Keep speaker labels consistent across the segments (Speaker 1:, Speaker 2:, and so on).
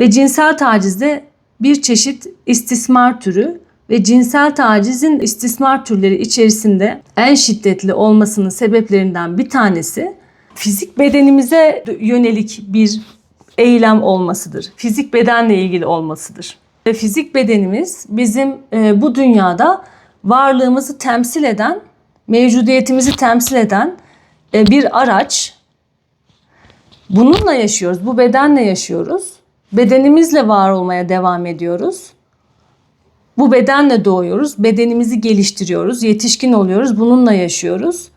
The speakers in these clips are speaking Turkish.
Speaker 1: Ve cinsel taciz de bir çeşit istismar türü ve cinsel tacizin istismar türleri içerisinde en şiddetli olmasının sebeplerinden bir tanesi fizik bedenimize yönelik bir eylem olmasıdır. Fizik bedenle ilgili olmasıdır. Ve fizik bedenimiz bizim e, bu dünyada varlığımızı temsil eden, mevcudiyetimizi temsil eden e, bir araç. Bununla yaşıyoruz, bu bedenle yaşıyoruz. Bedenimizle var olmaya devam ediyoruz. Bu bedenle doğuyoruz, bedenimizi geliştiriyoruz, yetişkin oluyoruz, bununla yaşıyoruz.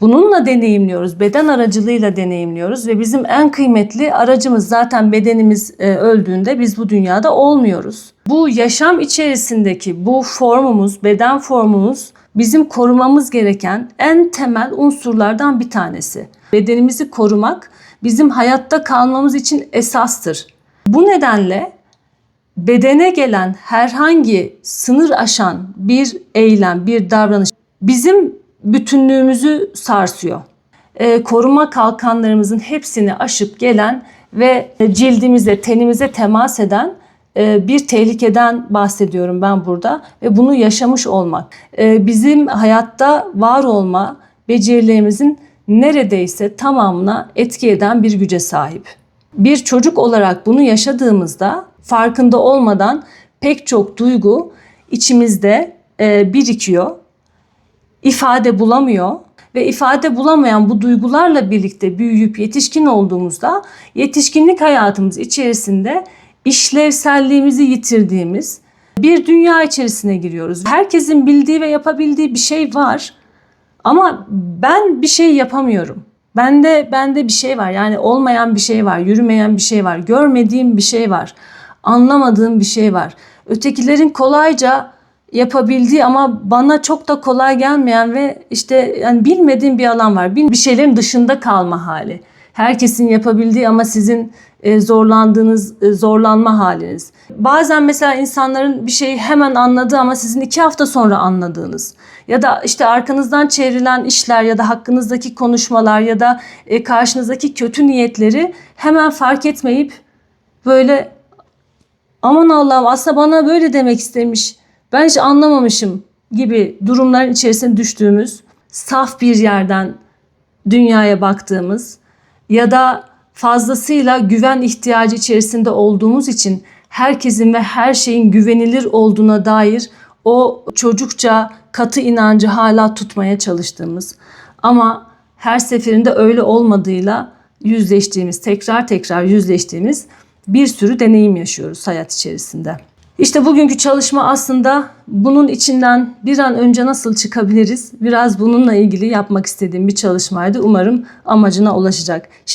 Speaker 1: Bununla deneyimliyoruz, beden aracılığıyla deneyimliyoruz ve bizim en kıymetli aracımız zaten bedenimiz e, öldüğünde biz bu dünyada olmuyoruz. Bu yaşam içerisindeki bu formumuz, beden formumuz bizim korumamız gereken en temel unsurlardan bir tanesi. Bedenimizi korumak bizim hayatta kalmamız için esastır. Bu nedenle bedene gelen herhangi sınır aşan bir eylem, bir davranış bizim bütünlüğümüzü sarsıyor. Ee, koruma kalkanlarımızın hepsini aşıp gelen ve cildimize, tenimize temas eden e, bir tehlikeden bahsediyorum ben burada ve bunu yaşamış olmak. Ee, bizim hayatta var olma becerilerimizin neredeyse tamamına etki eden bir güce sahip. Bir çocuk olarak bunu yaşadığımızda farkında olmadan pek çok duygu içimizde e, birikiyor ifade bulamıyor ve ifade bulamayan bu duygularla birlikte büyüyüp yetişkin olduğumuzda yetişkinlik hayatımız içerisinde işlevselliğimizi yitirdiğimiz bir dünya içerisine giriyoruz. Herkesin bildiği ve yapabildiği bir şey var. Ama ben bir şey yapamıyorum. Bende bende bir şey var. Yani olmayan bir şey var, yürümeyen bir şey var, görmediğim bir şey var. Anlamadığım bir şey var. Ötekilerin kolayca yapabildiği ama bana çok da kolay gelmeyen ve işte yani bilmediğim bir alan var. Bir şeylerin dışında kalma hali. Herkesin yapabildiği ama sizin e, zorlandığınız, e, zorlanma haliniz. Bazen mesela insanların bir şeyi hemen anladığı ama sizin iki hafta sonra anladığınız. Ya da işte arkanızdan çevrilen işler ya da hakkınızdaki konuşmalar ya da e, karşınızdaki kötü niyetleri hemen fark etmeyip böyle aman Allah'ım aslında bana böyle demek istemiş ben hiç anlamamışım gibi durumların içerisine düştüğümüz, saf bir yerden dünyaya baktığımız ya da fazlasıyla güven ihtiyacı içerisinde olduğumuz için herkesin ve her şeyin güvenilir olduğuna dair o çocukça katı inancı hala tutmaya çalıştığımız ama her seferinde öyle olmadığıyla yüzleştiğimiz, tekrar tekrar yüzleştiğimiz bir sürü deneyim yaşıyoruz hayat içerisinde. İşte bugünkü çalışma aslında bunun içinden bir an önce nasıl çıkabiliriz? Biraz bununla ilgili yapmak istediğim bir çalışmaydı. Umarım amacına ulaşacak. Şimdi